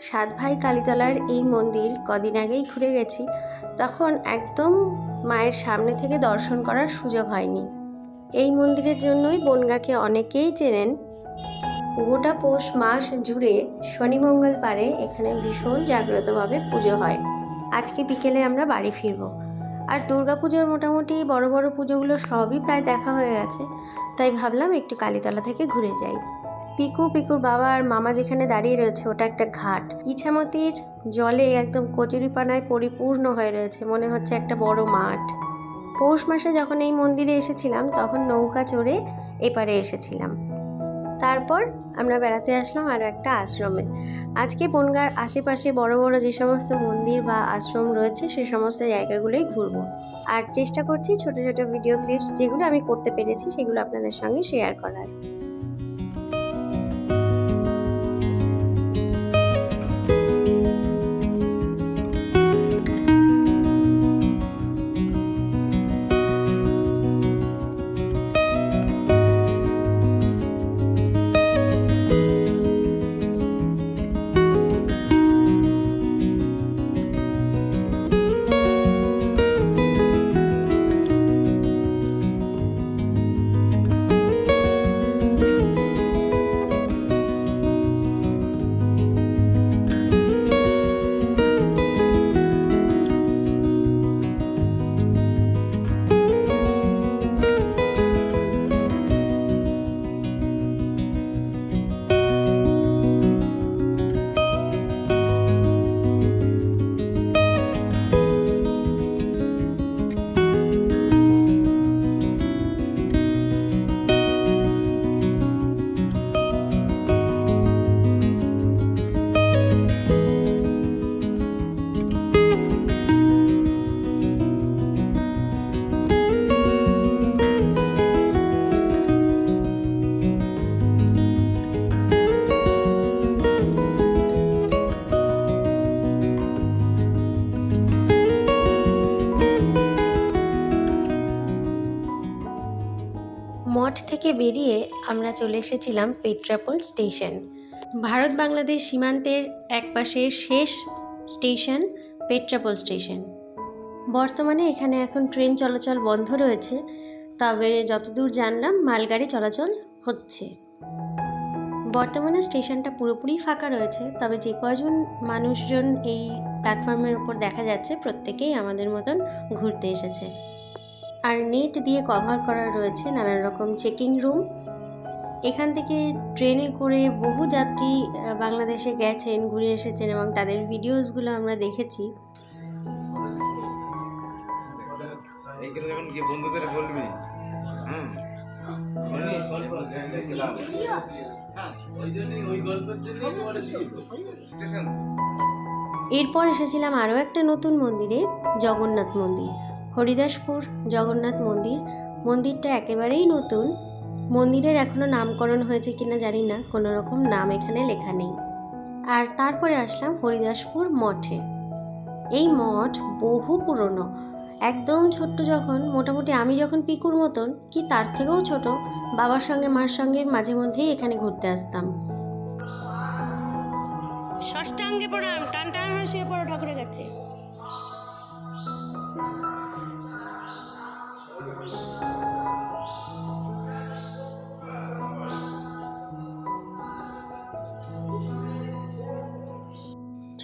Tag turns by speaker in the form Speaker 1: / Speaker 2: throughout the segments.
Speaker 1: সাত ভাই কালীতলার এই মন্দির কদিন আগেই ঘুরে গেছি। তখন একদম মায়ের সামনে থেকে দর্শন করার সুযোগ হয়নি। এই মন্দিরের জন্যই বনগাঁকে অনেকেই চেনেন। গোটা পৌষ মাস জুড়ে শনি মঙ্গলবারে এখানে ভীষণ জাগ্রতভাবে পুজো হয়। আজকে বিকেলে আমরা বাড়ি ফিরবো। আর দুর্গা পুজোর মোটামুটি বড় বড় পুজোগুলো সবই প্রায় দেখা হয়ে গেছে। তাই ভাবলাম একটু কালীতলা থেকে ঘুরে যাই। পিকু, পিকুর বাবা আর মামা যেখানে দাঁড়িয়ে রয়েছে, ওটা একটা ঘাট। ইছামতির জলে একদম কচুরিপানায় পরিপূর্ণ হয়ে রয়েছে, মনে হচ্ছে একটা বড় মাঠ। পৌষ মাসে যখন এই মন্দিরে এসেছিলাম, তখন নৌকা চড়ে এপারে এসেছিলাম। তারপর আমরা বেড়াতে আসলাম আরও একটা আশ্রমে। আজকে বনগার আশেপাশে বড় বড় যে সমস্ত মন্দির বা আশ্রম রয়েছে, সে সমস্ত জায়গাগুলোই ঘুরবো। আর চেষ্টা করছি ছোট ছোট ভিডিও ক্লিপস যেগুলো আমি করতে পেরেছি, সেগুলো আপনাদের সঙ্গে শেয়ার করার। থেকে বেরিয়ে আমরা চলে এসেছিলাম পেট্রাপোল স্টেশন। ভারত বাংলাদেশ সীমান্তের একপাশের শেষ স্টেশন পেট্রাপোল স্টেশন। বর্তমানে এখানে এখন ট্রেন চলাচল বন্ধ রয়েছে, তবে যতদূর জানলাম মালগাড়ি চলাচল হচ্ছে। বর্তমানে স্টেশনটা পুরোপুরি ফাঁকা রয়েছে, তবে যে কয়জন মানুষজন এই প্ল্যাটফর্মের উপর দেখা যাচ্ছে প্রত্যেকেই আমাদের মতন ঘুরতে এসেছে। আর নেট দিয়ে কভার করা রয়েছে নানান রকম চেকিং রুম। এখান থেকে ট্রেনে করে বহু যাত্রী বাংলাদেশে গেছেন ঘুরে এসেছেন এবং তাদের ভিডিওসগুলো আমরা দেখেছি।
Speaker 2: এইগুলো যখন গিয়ে বন্ধুদের বলবি হুম?
Speaker 1: এরপর এসেছিলাম আরও একটা নতুন মন্দিরে জগন্নাথ মন্দির। হরিদাসপুর, জগন্নাথ মন্দির। মন্দিরটা একেবারেই নতুন। মন্দিরের এখনও নামকরণ হয়েছে কিনা জানি না, কোনো রকম নাম এখানে লেখা নেই। আর তারপরে আসলাম হরিদাসপুর মঠে। এই মঠ বহু পুরনো। একদম ছোট্ট যখন, মোটামুটি আমি যখন পিকুর মতন, কি তার থেকেও ছোট, বাবার সঙ্গে, মার সঙ্গে মাঝে মধ্যেই এখানে ঘুরতে আসতাম। ষষ্ঠাঙ্গে প্রণাম, টান টান হয়ে শুয়ে পড়ো ঠাকুরের কাছে।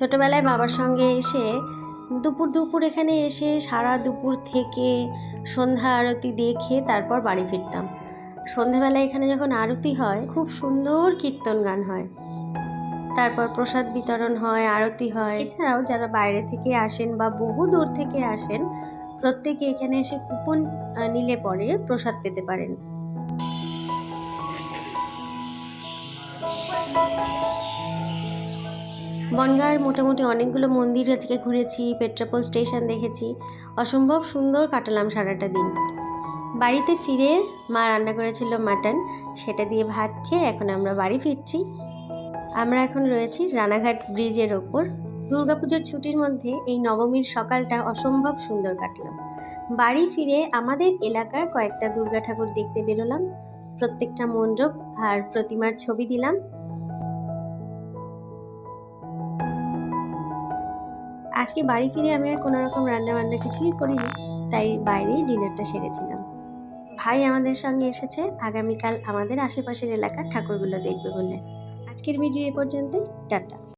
Speaker 1: ছোটবেলায় বাবার সঙ্গে এসে দুপুর দুপুর এখানে এসে সারা দুপুর থেকে সন্ধ্যা আরতি দেখে তারপর বাড়ি ফিরতাম। সন্ধেবেলায় এখানে যখন আরতি হয়, খুব সুন্দর কীর্তন গান হয়। তারপর প্রসাদ বিতরণ হয়, আরতি হয়। এছাড়াও যারা বাইরে থেকে আসেন বা বহু দূর থেকে আসেন, প্রত্যেকে এখানে এসে কুপন নিলে পরে প্রসাদ পেতে পারেন। বনগাঁর মোটামুটি অনেকগুলো মন্দির আজকে ঘুরেছি, পেট্রাপোল স্টেশন দেখেছি। অসম্ভব সুন্দর কাটালাম সারাটা দিন। বাড়িতে ফিরে মা রান্না করেছিল মাটন, সেটা দিয়ে ভাত খেয়ে এখন আমরা বাড়ি ফিরছি। আমরা এখন রয়েছি রানাঘাট ব্রিজের ওপর। দুর্গাপুজোর ছুটির মধ্যে এই নবমীর সকালটা অসম্ভব সুন্দর কাটলাম। বাড়ি ফিরে আমাদের এলাকার কয়েকটা দুর্গা ঠাকুর দেখতে বেরোলাম। প্রত্যেকটা মণ্ডপ আর প্রতিমার ছবি দিলাম। আজকে বাড়ি ফিরে আমি আর কোনো রকম রান্না বান্না কিছুই করিনি, তাই বাইরেই ডিনারটা সেরেছিলাম। ভাই আমাদের সঙ্গে এসেছে, আগামীকাল আমাদের আশেপাশের এলাকার ঠাকুরগুলো দেখবে বলে। আজকের ভিডিও এ পর্যন্তই, টাটা।